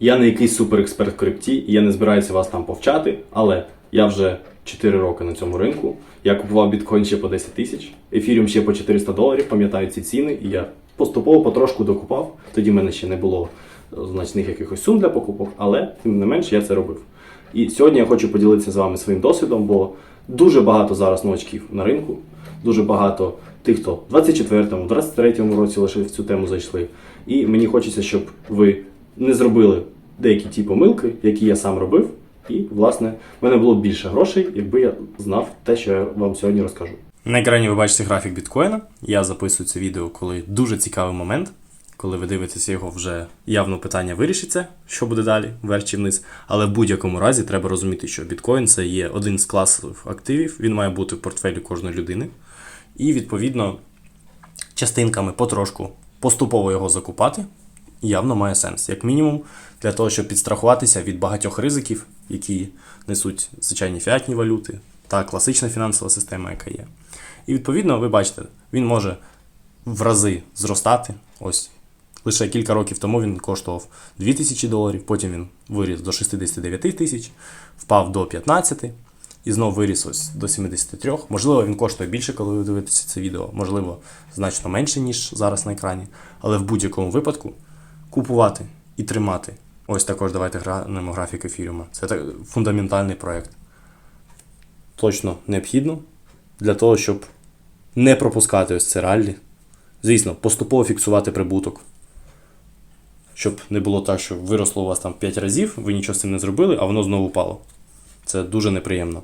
Я не якийсь суперексперт в крипті, я не збираюся вас там повчати, але я вже 4 роки на цьому ринку. Я купував біткоін ще по 10 тисяч, ефіріум ще по 400 доларів, пам'ятаю ці ціни, і я поступово потрошку докупав. Тоді в мене ще не було е, значних якихось сум для покупок, але тим не менш я це робив. І сьогодні я хочу поділитися з вами своїм досвідом, бо дуже багато зараз новачків на ринку, дуже багато тих, хто в 24-му, 23-му році лише в цю тему зайшли. І мені хочеться, щоб ви не зробили деякі ті помилки, які я сам робив. І, власне, в мене було б більше грошей, якби я знав те, що я вам сьогодні розкажу. На екрані ви бачите графік біткоїна. Я записую це відео, коли дуже цікавий момент, коли ви дивитеся його, вже явно питання вирішиться, що буде далі, вверх чи вниз. Але в будь-якому разі треба розуміти, що біткоін це є один з класів активів, він має бути в портфелі кожної людини. І відповідно частинками потрошку поступово його закупати явно має сенс. Як мінімум, для того, щоб підстрахуватися від багатьох ризиків, які несуть звичайні фіатні валюти та класична фінансова система, яка є. І відповідно, ви бачите, він може в рази зростати. Ось лише кілька років тому він коштував 2000 доларів, потім він виріс до 69 тисяч, впав до 15 і знов виріс ось до 73. Можливо, він коштує більше, коли ви дивитеся це відео, можливо, значно менше, ніж зараз на екрані. Але в будь-якому випадку купувати і тримати. Ось також давайте глянемо графік ефіріума. Це так, фундаментальний проєкт. Точно необхідно для того, щоб не пропускати ось це раллі. Звісно, поступово фіксувати прибуток. Щоб не було так, що виросло у вас там 5 разів, ви нічого з цим не зробили, а воно знову впало. Це дуже неприємно.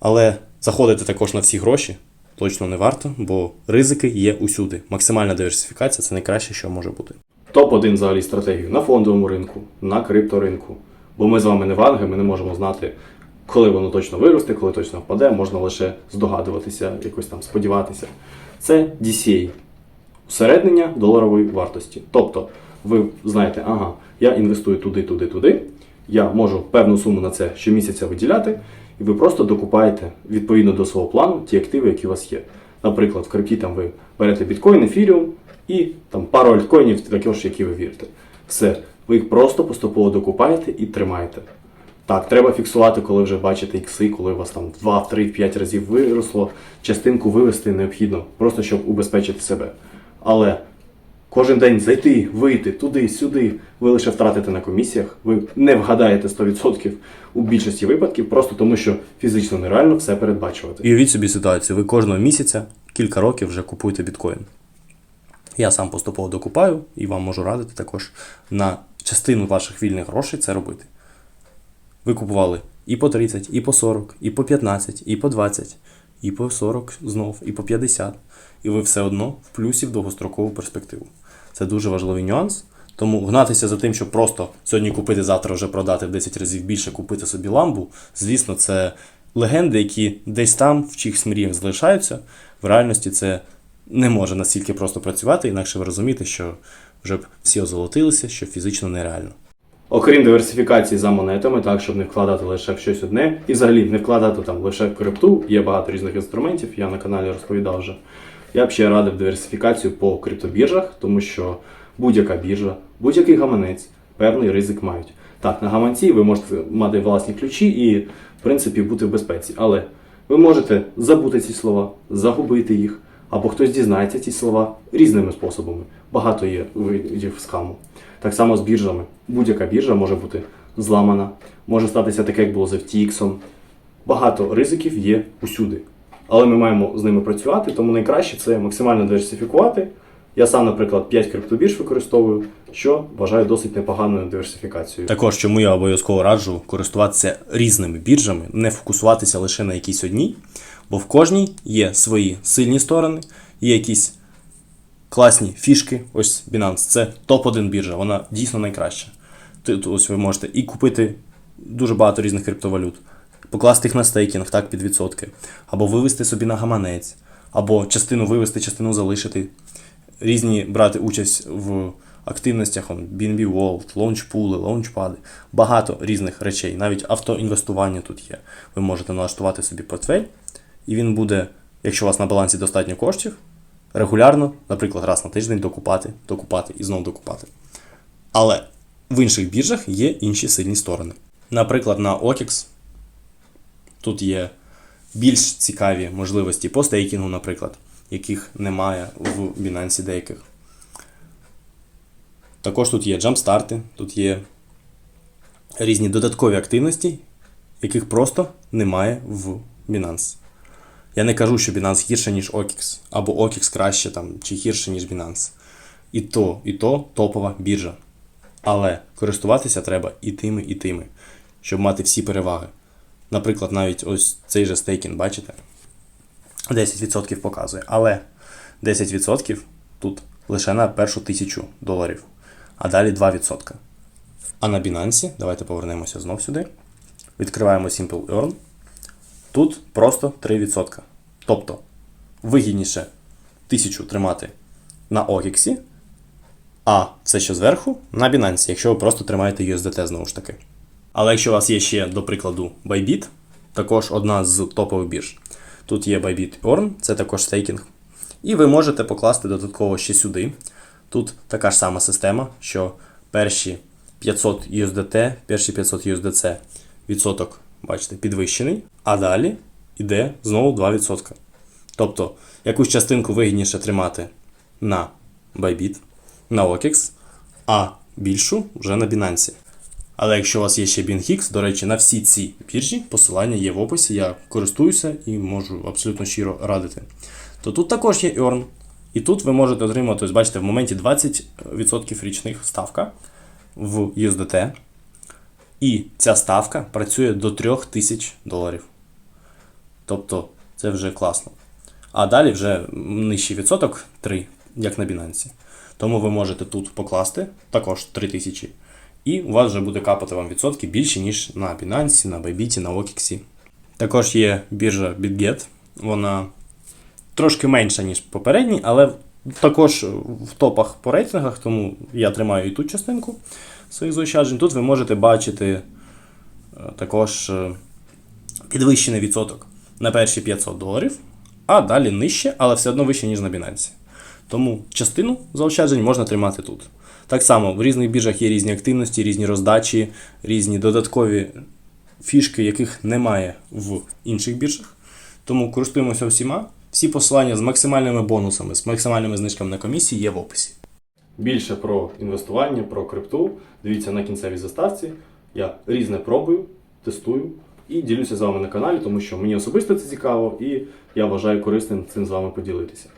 Але заходити також на всі гроші точно не варто, бо ризики є усюди. Максимальна диверсифікація це найкраще, що може бути. Топ-1 взагалі стратегію на фондовому ринку, на крипторинку. Бо ми з вами не ванги, ми не можемо знати, коли воно точно виросте, коли точно впаде, можна лише здогадуватися, якось там сподіватися. Це DCA усереднення доларової вартості. Тобто, ви знаєте, ага, я інвестую туди, туди, туди. Я можу певну суму на це щомісяця виділяти, і ви просто докупаєте відповідно до свого плану ті активи, які у вас є. Наприклад, в крипті там ви берете біткоін, ефіріум і там пару альткоїнів, також, які ви вірите. Все, ви їх просто поступово докупаєте і тримаєте. Так, треба фіксувати, коли вже бачите ікси, коли у вас там 2, в 3, в 5 разів виросло, частинку вивести необхідно, просто щоб убезпечити себе. Але кожен день зайти, вийти туди, сюди, ви лише втратите на комісіях, ви не вгадаєте 100% у більшості випадків, просто тому що фізично нереально все передбачувати. І уявіть собі ситуацію, ви кожного місяця кілька років вже купуєте біткоін. Я сам поступово докупаю і вам можу радити також на частину ваших вільних грошей це робити. Ви купували і по 30, і по 40, і по 15, і по 20, і по 40 знов, і по 50. І ви все одно в плюсі в довгострокову перспективу. Це дуже важливий нюанс. Тому гнатися за тим, щоб просто сьогодні купити, завтра вже продати в 10 разів більше, купити собі ламбу, звісно, це легенди, які десь там в чиїхось мріях залишаються. В реальності це не може настільки просто працювати, інакше ви розумієте, що вже б всі озолотилися, що фізично нереально. Окрім диверсифікації за монетами, так, щоб не вкладати лише в щось одне, і взагалі не вкладати там лише в крипту, є багато різних інструментів, я на каналі розповідав вже. Я б ще радив диверсифікацію по криптобіржах, тому що будь-яка біржа, будь-який гаманець певний ризик мають. Так, на гаманці ви можете мати власні ключі і, в принципі, бути в безпеці. Але ви можете забути ці слова, загубити їх, або хтось дізнається ці слова різними способами. Багато є видів скаму. Так само з біржами. Будь-яка біржа може бути зламана, може статися таке, як було з FTX. Багато ризиків є усюди. Але ми маємо з ними працювати, тому найкраще це максимально диверсифікувати. Я сам, наприклад, 5 криптобірж використовую, що вважаю досить непоганою диверсифікацією. Також чому я обов'язково раджу користуватися різними біржами, не фокусуватися лише на якійсь одній, бо в кожній є свої сильні сторони, є якісь класні фішки. Ось Binance це топ-1 біржа, вона дійсно найкраща. Тут ось ви можете і купити дуже багато різних криптовалют, покласти їх на стейкінг, так, під відсотки, або вивести собі на гаманець, або частину вивести, частину залишити. Різні брати участь в активностях BNB World, лаунчпули, лаунчпади, багато різних речей. Навіть автоінвестування тут є. Ви можете налаштувати собі портфель, і він буде, якщо у вас на балансі достатньо коштів, регулярно, наприклад, раз на тиждень докупати, докупати і знову докупати. Але в інших біржах є інші сильні сторони. Наприклад, на OKX тут є більш цікаві можливості по стейкінгу, наприклад, яких немає в Binance деяких. Також тут є джампстарти, тут є різні додаткові активності, яких просто немає в Binance. Я не кажу, що Binance гірше, ніж OKX, або OKX краще там, чи гірше, ніж Binance. І то, і то топова біржа. Але користуватися треба і тими, і тими, щоб мати всі переваги. Наприклад, навіть ось цей же стейкінг, бачите? 10% показує. Але 10% тут лише на першу тисячу доларів, а далі 2%. А на Binance, давайте повернемося знов сюди. Відкриваємо Simple Earn. Тут просто 3%. Тобто вигідніше 1000 тримати на OKX, а все, що зверху, на Binance, якщо ви просто тримаєте USDT знову ж таки. Але якщо у вас є ще, до прикладу, Bybit, також одна з топових бірж. Тут є Bybit Earn, це також стейкінг. І ви можете покласти додатково ще сюди. Тут така ж сама система, що перші 500 USDT, перші 500 USDC відсоток, бачите, підвищений, а далі йде знову 2%. Тобто, якусь частинку вигідніше тримати на Bybit, на OKX, а більшу вже на Binance. Але якщо у вас є ще BingX, до речі, на всі ці біржі посилання є в описі, я користуюся і можу абсолютно щиро радити. То тут також є Earn. І тут ви можете отримати, ось бачите, в моменті 20% річних ставка в USDT. І ця ставка працює до 3000 доларів. Тобто це вже класно. А далі вже нижчий відсоток 3, як на Binance. Тому ви можете тут покласти також 3000. І у вас вже буде капати вам відсотки більше, ніж на Binance, на Bybit, на OKX. Також є біржа BitGet. Вона трошки менша, ніж попередній, але також в топах по рейтингах, тому я тримаю і ту частинку своїх заощаджень. Тут ви можете бачити е, також е, підвищений відсоток на перші 500 доларів, а далі нижче, але все одно вище, ніж на Binance. Тому частину заощаджень можна тримати тут. Так само в різних біржах є різні активності, різні роздачі, різні додаткові фішки, яких немає в інших біржах. Тому користуємося всіма. Всі посилання з максимальними бонусами, з максимальними знижками на комісії є в описі. Більше про інвестування, про крипту. Дивіться на кінцевій заставці. Я різне пробую, тестую і ділюся з вами на каналі, тому що мені особисто це цікаво, і я вважаю корисним цим з вами поділитися.